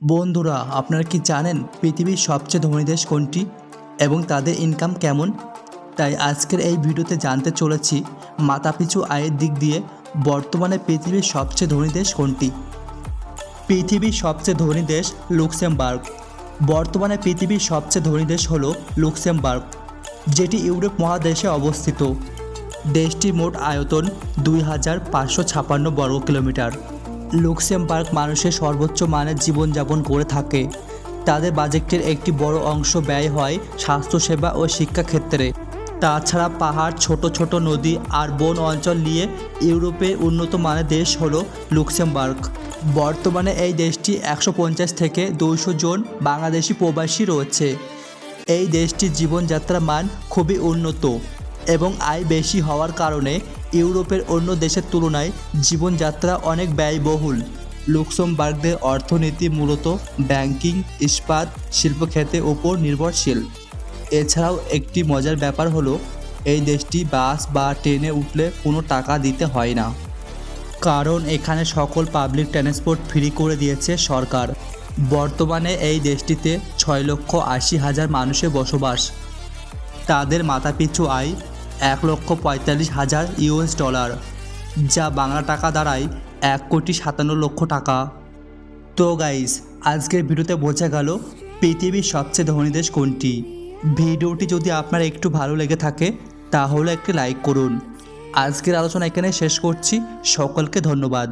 বন্ধুরা, আপনারা কি জানেন পৃথিবীর সবচেয়ে ধনী দেশ কোনটি এবং তাদের ইনকাম কেমন? তাই আজকের এই ভিডিওতে জানতে চলেছি মাথাপিছু আয়ের দিক দিয়ে বর্তমানে পৃথিবীর সবচেয়ে ধনী দেশ কোনটি? পৃথিবীর সবচেয়ে ধনী দেশ লুক্সেমবার্গ। বর্তমানে পৃথিবীর সবচেয়ে ধনী দেশ হল লুক্সেমবার্গ, যেটি ইউরোপ মহাদেশে অবস্থিত। দেশটির মোট আয়তন দুই হাজার পাঁচশো ছাপান্ন বর্গ কিলোমিটার লুক্সেমবার্গ মানুষের সর্বোচ্চ মানের জীবনযাপন করে থাকে। তাদের বাজেটের একটি বড় অংশ ব্যয় হয় স্বাস্থ্যসেবা ও শিক্ষাক্ষেত্রে। তাছাড়া পাহাড়, ছোট ছোট নদী আর বন অঞ্চল নিয়ে ইউরোপের উন্নত মানের দেশ হলো লুক্সেমবার্গ। বর্তমানে এই দেশটি একশো পঞ্চাশ থেকে দুইশো জন বাংলাদেশি প্রবাসী রয়েছে। এই দেশটির জীবনযাত্রার মান খুবই উন্নত। এবং আয় বেশি হওয়ার কারণে ইউরোপের অন্য দেশের তুলনায় জীবনযাত্রা অনেক ব্যয়বহুল। লুক্সেমবার্গদের অর্থনীতি মূলত ব্যাংকিং, ইস্পাত, শিল্পক্ষেত্রের ওপর নির্ভরশীল। এছাড়াও একটি মজার ব্যাপার হলো, এই দেশটি বাস বা ট্রেনে উঠলে কোনো টাকা দিতে হয় না। কারণ এখানে সকল পাবলিক ট্রান্সপোর্ট ফ্রি করে দিয়েছে সরকার। বর্তমানে এই দেশটিতে ছয় লক্ষ আশি হাজার মানুষের বসবাস। তাদের মাথাপিছু আয় এক লক্ষ পঁয়তাল্লিশ হাজার ইউএস ডলার, যা বাংলা টাকা দাঁড়ায় এক কোটি সাতান্ন লক্ষ টাকা। তো গাইস, আজকের ভিডিওতে বোঝা গেল পৃথিবীর সবচেয়ে ধনী দেশ কোনটি। ভিডিওটি যদি আপনার একটু ভালো লেগে থাকে, তাহলে একটি লাইক করুন। আজকের আলোচনা এখানে শেষ করছি। সকলকে ধন্যবাদ।